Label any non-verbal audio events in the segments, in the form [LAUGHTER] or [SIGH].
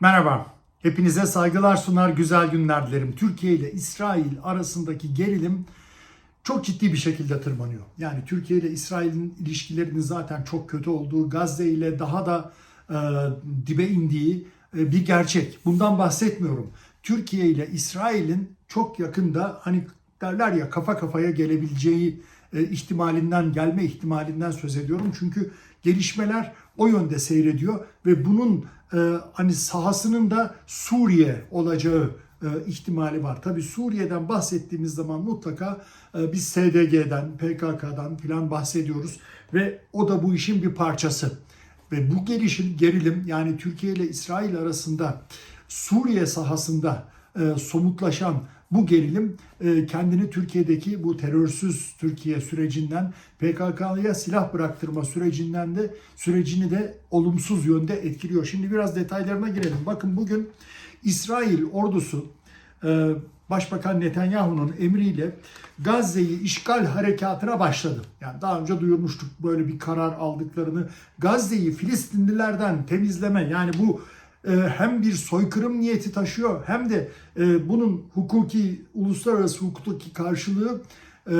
Merhaba. Hepinize saygılar sunar, güzel günler dilerim. Türkiye ile İsrail arasındaki gerilim çok ciddi bir şekilde tırmanıyor. Yani Türkiye ile İsrail'in ilişkilerinin zaten çok kötü olduğu, Gazze ile daha da e, dibe indiği e, bir gerçek. Bundan bahsetmiyorum. Türkiye ile İsrail'in çok yakında hani derler ya kafa kafaya gelebileceği e, ihtimalinden, gelme ihtimalinden söz ediyorum. Çünkü gelişmeler o yönde seyrediyor ve bunun e, hani sahasının da Suriye olacağı e, ihtimali var. Tabi Suriye'den bahsettiğimiz zaman mutlaka e, biz SDG'den, PKK'dan filan bahsediyoruz ve o da bu işin bir parçası. Ve bu gelişim, gerilim yani Türkiye ile İsrail arasında Suriye sahasında e, somutlaşan bu gerilim e, kendini Türkiye'deki bu terörsüz Türkiye sürecinden PKK'ya silah bıraktırma sürecinden de sürecini de olumsuz yönde etkiliyor. Şimdi biraz detaylarına girelim. Bakın bugün İsrail ordusu e, Başbakan Netanyahu'nun emriyle Gazze'yi işgal harekatına başladı. Yani daha önce duyurmuştuk böyle bir karar aldıklarını. Gazze'yi Filistinlilerden temizleme yani bu hem bir soykırım niyeti taşıyor hem de e, bunun hukuki, uluslararası hukuktaki karşılığı e,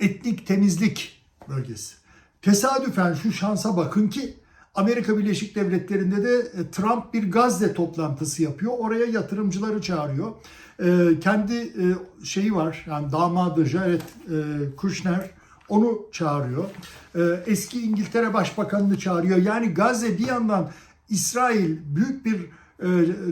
etnik temizlik bölgesi. Tesadüfen şu şansa bakın ki Amerika Birleşik Devletleri'nde de e, Trump bir Gazze toplantısı yapıyor. Oraya yatırımcıları çağırıyor. E, kendi e, şeyi var yani damadı Jared Kushner onu çağırıyor. Eski İngiltere Başbakanını çağırıyor. Yani Gazze bir yandan İsrail büyük bir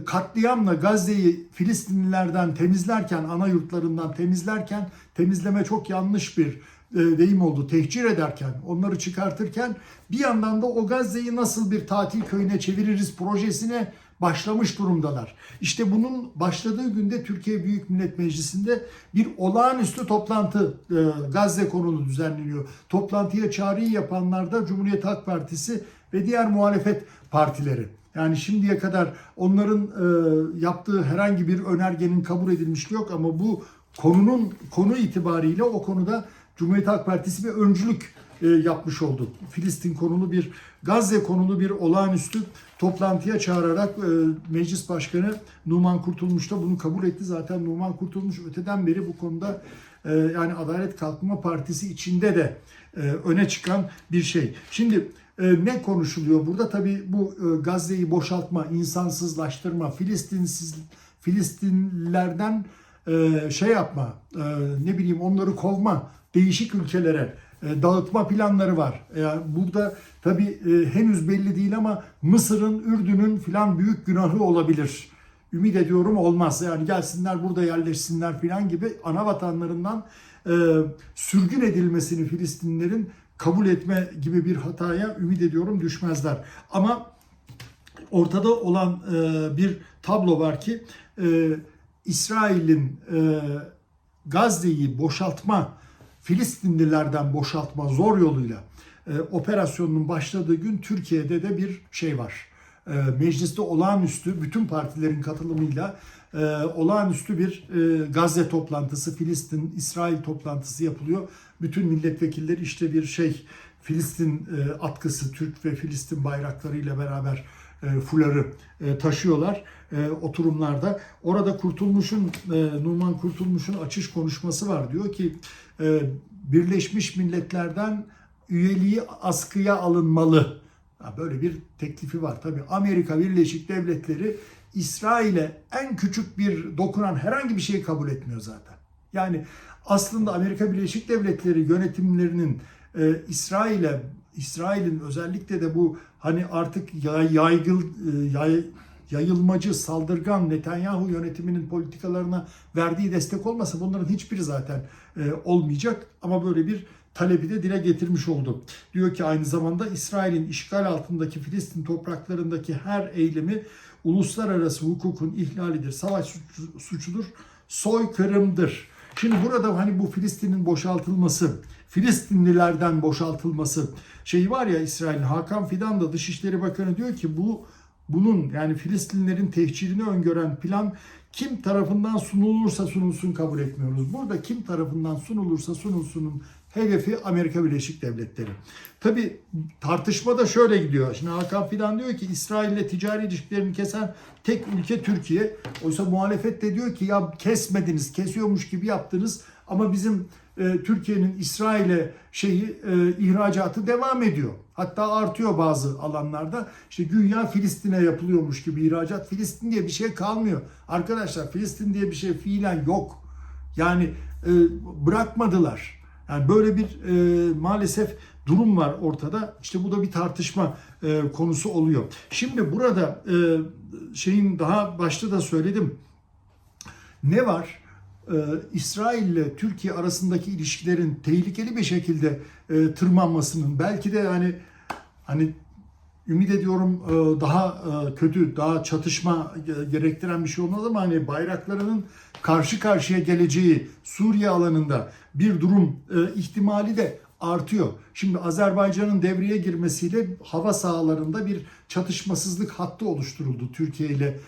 katliamla Gazze'yi Filistinlilerden temizlerken, ana yurtlarından temizlerken, temizleme çok yanlış bir deyim oldu. Tehcir ederken, onları çıkartırken bir yandan da o Gazze'yi nasıl bir tatil köyüne çeviririz projesine başlamış durumdalar. İşte bunun başladığı günde Türkiye Büyük Millet Meclisi'nde bir olağanüstü toplantı Gazze konulu düzenleniyor. Toplantıya çağrıyı yapanlar da Cumhuriyet Halk Partisi ve diğer muhalefet partileri. Yani şimdiye kadar onların e, yaptığı herhangi bir önergenin kabul edilmişliği yok ama bu konunun konu itibariyle o konuda Cumhuriyet Halk Partisi bir öncülük e, yapmış oldu. Filistin konulu bir Gazze konulu bir olağanüstü toplantıya çağırarak e, Meclis Başkanı Numan Kurtulmuş da bunu kabul etti. Zaten Numan Kurtulmuş öteden beri bu konuda e, yani Adalet Kalkınma Partisi içinde de e, öne çıkan bir şey. Şimdi ne konuşuluyor burada? Tabii bu e, Gazze'yi boşaltma, insansızlaştırma, Filistinsiz Filistinlilerden e, şey yapma, e, ne bileyim onları kovma, değişik ülkelere e, dağıtma planları var. Yani burada tabii e, henüz belli değil ama Mısır'ın, Ürdün'ün filan büyük günahı olabilir. Ümit ediyorum olmaz. Yani gelsinler burada yerleşsinler filan gibi ana vatanlarından e, sürgün edilmesini Filistinlilerin kabul etme gibi bir hataya ümit ediyorum düşmezler. Ama ortada olan e, bir tablo var ki e, İsrail'in e, Gazze'yi boşaltma, Filistinlilerden boşaltma zor yoluyla e, operasyonunun başladığı gün Türkiye'de de bir şey var. E, mecliste olağanüstü bütün partilerin katılımıyla e, olağanüstü bir e, Gazze toplantısı, Filistin, İsrail toplantısı yapılıyor. Bütün milletvekilleri işte bir şey Filistin e, atkısı, Türk ve Filistin bayraklarıyla beraber e, fuları e, taşıyorlar e, oturumlarda. Orada Kurtulmuş'un, e, Numan Kurtulmuş'un açış konuşması var. Diyor ki e, Birleşmiş Milletler'den üyeliği askıya alınmalı. Böyle bir teklifi var. Tabii Amerika Birleşik Devletleri İsrail'e en küçük bir dokunan herhangi bir şeyi kabul etmiyor zaten. Yani aslında Amerika Birleşik Devletleri yönetimlerinin e, İsrail'e İsrail'in özellikle de bu hani artık yay, yaygıl e, yay, yayılmacı, saldırgan Netanyahu yönetiminin politikalarına verdiği destek olmasa bunların hiçbiri zaten e, olmayacak. Ama böyle bir talebi de dile getirmiş oldu. Diyor ki aynı zamanda İsrail'in işgal altındaki Filistin topraklarındaki her eylemi uluslararası hukukun ihlalidir, savaş suçudur, soykırımdır. Şimdi burada hani bu Filistin'in boşaltılması, Filistinlilerden boşaltılması şeyi var ya İsrail'in Hakan Fidan da Dışişleri Bakanı diyor ki bu bunun yani Filistinlerin tehcirini öngören plan kim tarafından sunulursa sunulsun kabul etmiyoruz. Burada kim tarafından sunulursa sunulsunun Hedefi Amerika Birleşik Devletleri. Tabi tartışma da şöyle gidiyor. Şimdi Hakan Fidan diyor ki İsrail ile ticari ilişkilerini kesen tek ülke Türkiye. Oysa muhalefet de diyor ki ya kesmediniz, kesiyormuş gibi yaptınız ama bizim e, Türkiye'nin İsrail'e şeyi e, ihracatı devam ediyor. Hatta artıyor bazı alanlarda. İşte güya Filistin'e yapılıyormuş gibi ihracat. Filistin diye bir şey kalmıyor. Arkadaşlar Filistin diye bir şey fiilen yok. Yani e, bırakmadılar. Yani böyle bir e, maalesef durum var ortada. İşte bu da bir tartışma e, konusu oluyor. Şimdi burada e, şeyin daha başta da söyledim. Ne var? Ee, İsrail ile Türkiye arasındaki ilişkilerin tehlikeli bir şekilde e, tırmanmasının belki de hani hani ümit ediyorum e, daha e, kötü, daha çatışma gerektiren bir şey olmaz ama hani bayraklarının karşı karşıya geleceği Suriye alanında bir durum e, ihtimali de artıyor. Şimdi Azerbaycan'ın devreye girmesiyle hava sahalarında bir çatışmasızlık hattı oluşturuldu Türkiye ile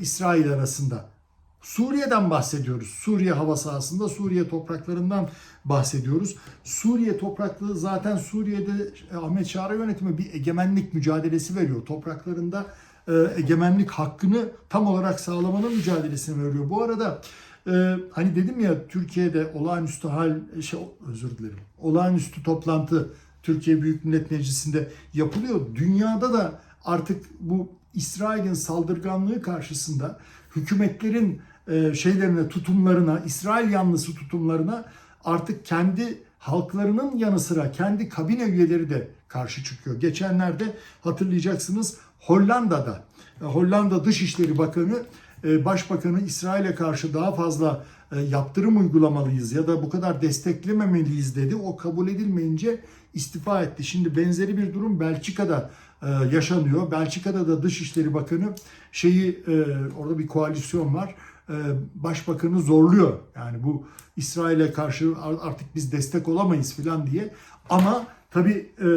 İsrail arasında. Suriye'den bahsediyoruz. Suriye hava sahasında Suriye topraklarından bahsediyoruz. Suriye toprakları zaten Suriye'de Ahmet Şara yönetimi bir egemenlik mücadelesi veriyor. Topraklarında e, egemenlik hakkını tam olarak sağlamanın mücadelesini veriyor. Bu arada e, hani dedim ya Türkiye'de olağanüstü hal şey özür dilerim. Olağanüstü toplantı Türkiye Büyük Millet Meclisi'nde yapılıyor. Dünyada da artık bu İsrail'in saldırganlığı karşısında hükümetlerin e, şeylerine, tutumlarına, İsrail yanlısı tutumlarına artık kendi halklarının yanı sıra kendi kabine üyeleri de karşı çıkıyor. Geçenlerde hatırlayacaksınız Hollanda'da e, Hollanda Dışişleri Bakanı e, Başbakanı İsrail'e karşı daha fazla yaptırım uygulamalıyız ya da bu kadar desteklememeliyiz dedi. O kabul edilmeyince istifa etti. Şimdi benzeri bir durum Belçika'da yaşanıyor. Belçika'da da Dışişleri Bakanı şeyi orada bir koalisyon var e, başbakanı zorluyor. Yani bu İsrail'e karşı artık biz destek olamayız falan diye. Ama tabii e,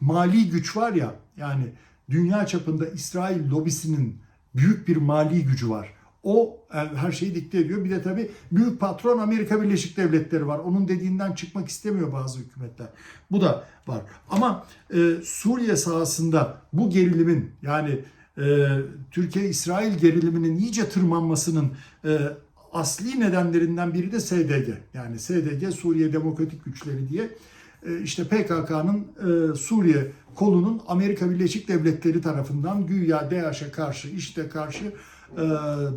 mali güç var ya yani dünya çapında İsrail lobisinin büyük bir mali gücü var. O e, her şeyi dikte ediyor. Bir de tabii büyük patron Amerika Birleşik Devletleri var. Onun dediğinden çıkmak istemiyor bazı hükümetler. Bu da var. Ama e, Suriye sahasında bu gerilimin yani e, Türkiye-İsrail geriliminin iyice tırmanmasının e, asli nedenlerinden biri de SDG. Yani SDG Suriye Demokratik Güçleri diye e, işte PKK'nın e, Suriye kolunun Amerika Birleşik Devletleri tarafından güya DAEŞ'e karşı, işte karşı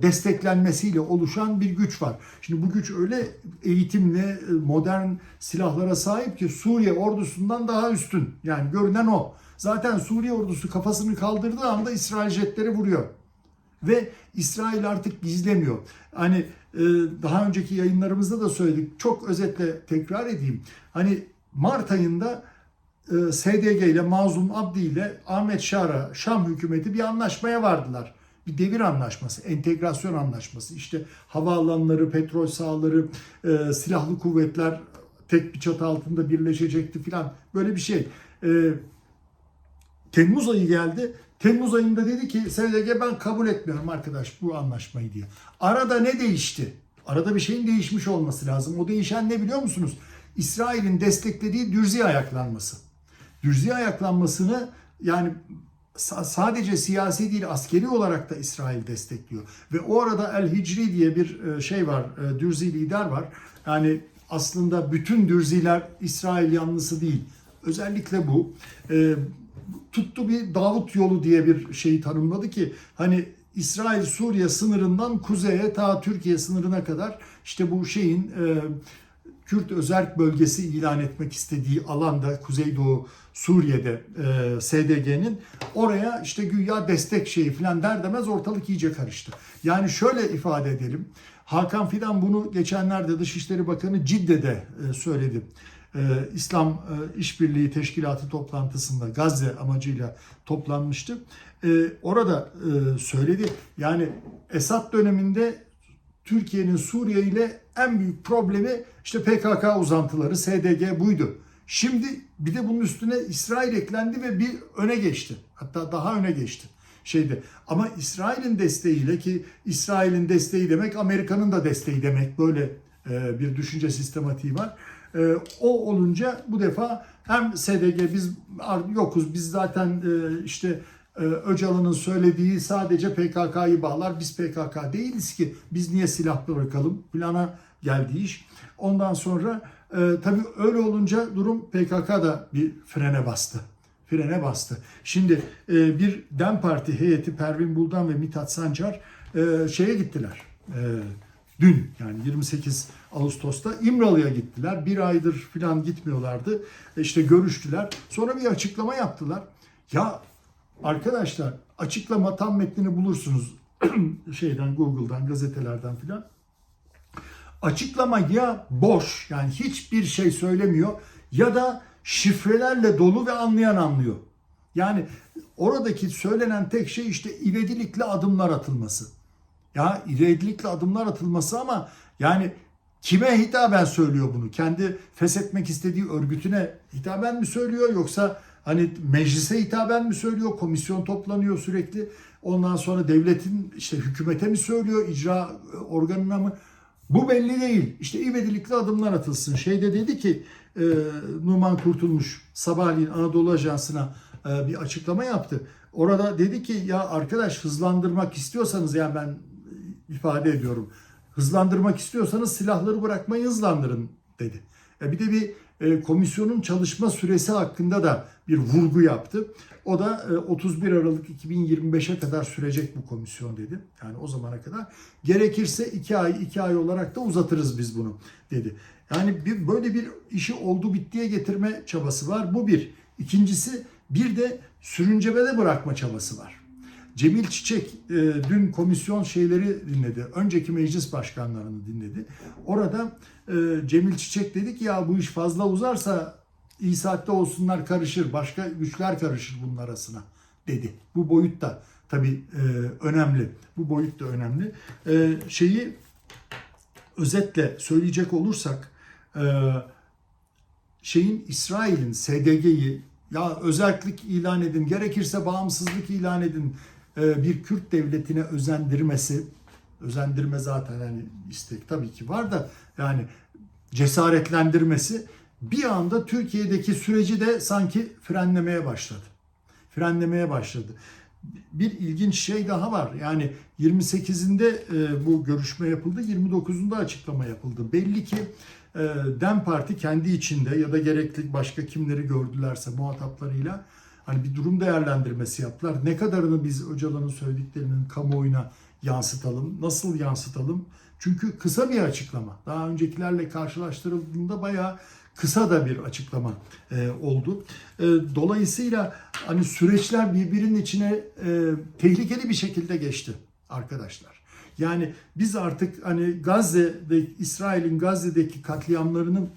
desteklenmesiyle oluşan bir güç var. Şimdi bu güç öyle eğitimli, modern silahlara sahip ki Suriye ordusundan daha üstün. Yani görünen o. Zaten Suriye ordusu kafasını kaldırdığı anda İsrail jetleri vuruyor. Ve İsrail artık gizlemiyor. Hani e, daha önceki yayınlarımızda da söyledik. Çok özetle tekrar edeyim. Hani Mart ayında e, SDG ile Mazlum Abdi ile Ahmet Şara Şam hükümeti bir anlaşmaya vardılar. Bir devir anlaşması, entegrasyon anlaşması. İşte havaalanları, petrol sahaları, e, silahlı kuvvetler tek bir çatı altında birleşecekti filan. Böyle bir şey. Temmuz ayı geldi. Temmuz ayında dedi ki SDG ben kabul etmiyorum arkadaş bu anlaşmayı diye. Arada ne değişti? Arada bir şeyin değişmiş olması lazım. O değişen ne biliyor musunuz? İsrail'in desteklediği Dürzi ayaklanması. Dürzi ayaklanmasını yani sadece siyasi değil askeri olarak da İsrail destekliyor. Ve o arada El Hicri diye bir e, şey var, e, Dürzi lider var. Yani aslında bütün Dürziler İsrail yanlısı değil. Özellikle bu. Tuttu bir Davut yolu diye bir şeyi tanımladı ki hani İsrail Suriye sınırından kuzeye ta Türkiye sınırına kadar işte bu şeyin e, Kürt özerk bölgesi ilan etmek istediği alanda Kuzeydoğu Suriye'de e, SDG'nin oraya işte güya destek şeyi falan der demez ortalık iyice karıştı. Yani şöyle ifade edelim. Hakan Fidan bunu geçenlerde Dışişleri Bakanı Cidde'de e, söyledi İslam e, İşbirliği Teşkilatı toplantısında Gazze amacıyla toplanmıştı. E, orada e, söyledi yani Esad döneminde Türkiye'nin Suriye ile en büyük problemi işte PKK uzantıları, SDG buydu. Şimdi bir de bunun üstüne İsrail eklendi ve bir öne geçti. Hatta daha öne geçti şeyde. Ama İsrail'in desteğiyle ki İsrail'in desteği demek Amerika'nın da desteği demek böyle e, bir düşünce sistematiği var. E, o olunca bu defa hem SDG biz yokuz biz zaten e, işte e, Öcalan'ın söylediği sadece PKK'yı bağlar. Biz PKK değiliz ki. Biz niye silah bırakalım? Plana geldi iş. Ondan sonra e, tabii öyle olunca durum PKK da bir frene bastı. Frene bastı. Şimdi e, bir DEM Parti heyeti Pervin Buldan ve Mithat Sancar e, şeye gittiler. E, dün yani 28 Ağustos'ta İmralı'ya gittiler. Bir aydır falan gitmiyorlardı. E, İşte görüştüler. Sonra bir açıklama yaptılar. Ya arkadaşlar açıklama tam metnini bulursunuz [CLEARS THROAT] şeyden Google'dan gazetelerden filan. Açıklama ya boş yani hiçbir şey söylemiyor ya da şifrelerle dolu ve anlayan anlıyor. Yani oradaki söylenen tek şey işte ivedilikle adımlar atılması. Ya ivedilikle adımlar atılması ama yani kime hitaben söylüyor bunu? Kendi feshetmek istediği örgütüne hitaben mi söylüyor yoksa hani meclise hitaben mi söylüyor? Komisyon toplanıyor sürekli. Ondan sonra devletin işte hükümete mi söylüyor? icra organına mı? Bu belli değil. İşte ivedilikli adımlar atılsın. Şeyde dedi ki e, Numan Kurtulmuş sabahleyin Anadolu Ajansı'na e, bir açıklama yaptı. Orada dedi ki ya arkadaş hızlandırmak istiyorsanız yani ben ifade ediyorum. Hızlandırmak istiyorsanız silahları bırakmayı hızlandırın dedi. E bir de bir e, komisyonun çalışma süresi hakkında da bir vurgu yaptı. O da e, 31 Aralık 2025'e kadar sürecek bu komisyon dedi. Yani o zamana kadar. Gerekirse 2 ay 2 ay olarak da uzatırız biz bunu dedi. Yani bir, böyle bir işi oldu bittiye getirme çabası var. Bu bir. İkincisi bir de sürüncemede bırakma çabası var. Cemil Çiçek e, dün komisyon şeyleri dinledi. Önceki meclis başkanlarını dinledi. Orada e, Cemil Çiçek dedi ki ya bu iş fazla uzarsa iyi saatte olsunlar karışır. Başka güçler karışır bunun arasına dedi. Bu boyut da tabii e, önemli. Bu boyut da önemli. E, şeyi özetle söyleyecek olursak e, şeyin İsrail'in SDG'yi ya özellik ilan edin, gerekirse bağımsızlık ilan edin, bir Kürt devletine özendirmesi, özendirme zaten hani istek tabii ki var da yani cesaretlendirmesi bir anda Türkiye'deki süreci de sanki frenlemeye başladı. Frenlemeye başladı. Bir ilginç şey daha var. Yani 28'inde e, bu görüşme yapıldı, 29'unda açıklama yapıldı. Belli ki e, Dem Parti kendi içinde ya da gerekli başka kimleri gördülerse muhataplarıyla hani bir durum değerlendirmesi yaptılar. Ne kadarını biz Öcalan'ın söylediklerinin kamuoyuna yansıtalım, nasıl yansıtalım? Çünkü kısa bir açıklama. Daha öncekilerle karşılaştırıldığında bayağı kısa da bir açıklama e, oldu. E, dolayısıyla hani süreçler birbirinin içine e, tehlikeli bir şekilde geçti arkadaşlar. Yani biz artık hani Gazze'de İsrail'in Gazze'deki katliamlarının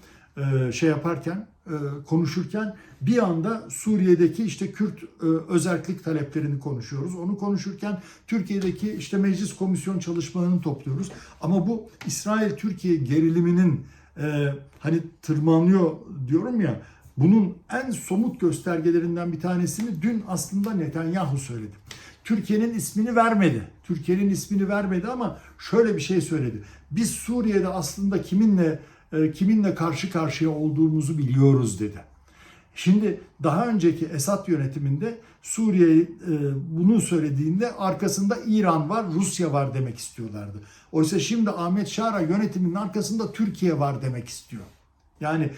şey yaparken e, konuşurken bir anda Suriye'deki işte Kürt e, özellik taleplerini konuşuyoruz. Onu konuşurken Türkiye'deki işte meclis komisyon çalışmalarını topluyoruz. Ama bu İsrail-Türkiye geriliminin e, hani tırmanıyor diyorum ya bunun en somut göstergelerinden bir tanesini dün aslında Netanyahu söyledi. Türkiye'nin ismini vermedi. Türkiye'nin ismini vermedi ama şöyle bir şey söyledi. Biz Suriye'de aslında kiminle kiminle karşı karşıya olduğumuzu biliyoruz dedi. Şimdi daha önceki Esad yönetiminde Suriye bunu söylediğinde arkasında İran var, Rusya var demek istiyorlardı. Oysa şimdi Ahmet Şara yönetiminin arkasında Türkiye var demek istiyor. Yani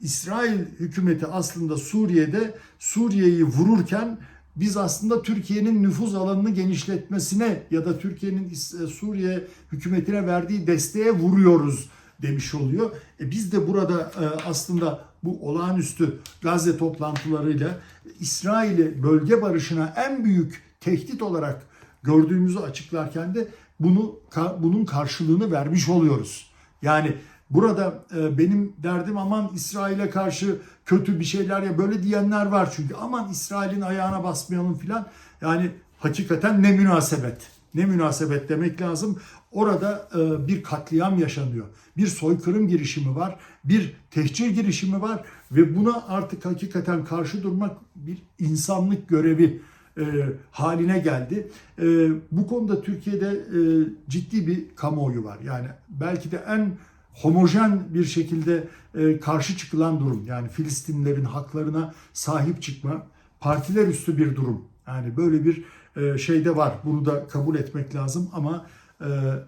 İsrail hükümeti aslında Suriye'de Suriye'yi vururken biz aslında Türkiye'nin nüfuz alanını genişletmesine ya da Türkiye'nin Suriye hükümetine verdiği desteğe vuruyoruz demiş oluyor. E biz de burada e, aslında bu olağanüstü Gazze toplantılarıyla İsrail'i bölge barışına en büyük tehdit olarak gördüğümüzü açıklarken de bunu bunun karşılığını vermiş oluyoruz. Yani burada e, benim derdim aman İsrail'e karşı kötü bir şeyler ya böyle diyenler var çünkü aman İsrail'in ayağına basmayalım filan. Yani hakikaten ne münasebet. Ne münasebet demek lazım. Orada e, bir katliam yaşanıyor. Bir soykırım girişimi var. Bir tehcir girişimi var. Ve buna artık hakikaten karşı durmak bir insanlık görevi e, haline geldi. E, bu konuda Türkiye'de e, ciddi bir kamuoyu var. Yani belki de en homojen bir şekilde e, karşı çıkılan durum. Yani Filistinlilerin haklarına sahip çıkma, partiler üstü bir durum. Yani böyle bir e, şey de var. Bunu da kabul etmek lazım ama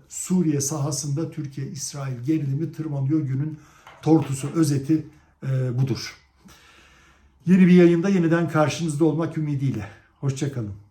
Suriye sahasında Türkiye-İsrail gerilimi tırmanıyor. Günün tortusu, özeti e, budur. Yeni bir yayında yeniden karşınızda olmak ümidiyle. Hoşçakalın.